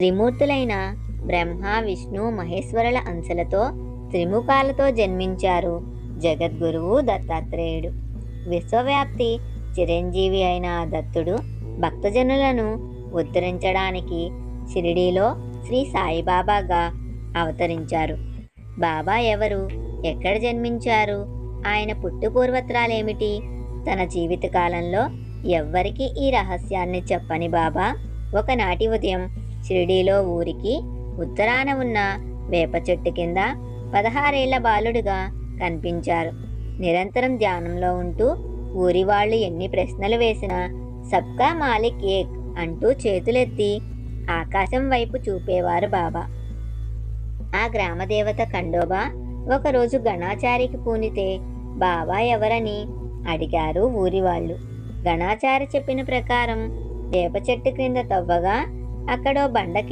త్రిమూర్తులైన బ్రహ్మ విష్ణు మహేశ్వరుల అంశలతో త్రిముఖాలతో జన్మించారు జగద్గురువు దత్తాత్రేయుడు. విశ్వవ్యాప్తి చిరంజీవి అయిన దత్తుడు భక్తజనులను ఉద్ధరించడానికి షిరిడీలో శ్రీ సాయిబాబాగా అవతరించారు. బాబా ఎవరు? ఎక్కడ జన్మించారు? ఆయన పుట్టు పూర్వత్రాలేమిటి తన జీవితకాలంలో ఎవ్వరికీ ఈ రహస్యాన్ని చెప్పని బాబా ఒకనాటి ఉదయం షిరిడీలో ఊరికి ఉత్తరాన ఉన్న వేప చెట్టు కింద పదహారేళ్ళ బాలుడుగా కనిపించారు. నిరంతరం ధ్యానంలో ఉంటూ ఊరి వాళ్ళు ఎన్ని ప్రశ్నలు వేసినా సబ్కా మాలిక్ ఏక్ అంటూ చేతులెత్తి ఆకాశం వైపు చూపేవారు బాబా. ఆ గ్రామదేవత ఖండోబా ఒకరోజు గణాచారికి పూనితే బాబా ఎవరని అడిగారు ఊరి వాళ్ళు. గణాచారి చెప్పిన ప్రకారం వేప చెట్టు క్రింద తవ్వగా అక్కడో బండ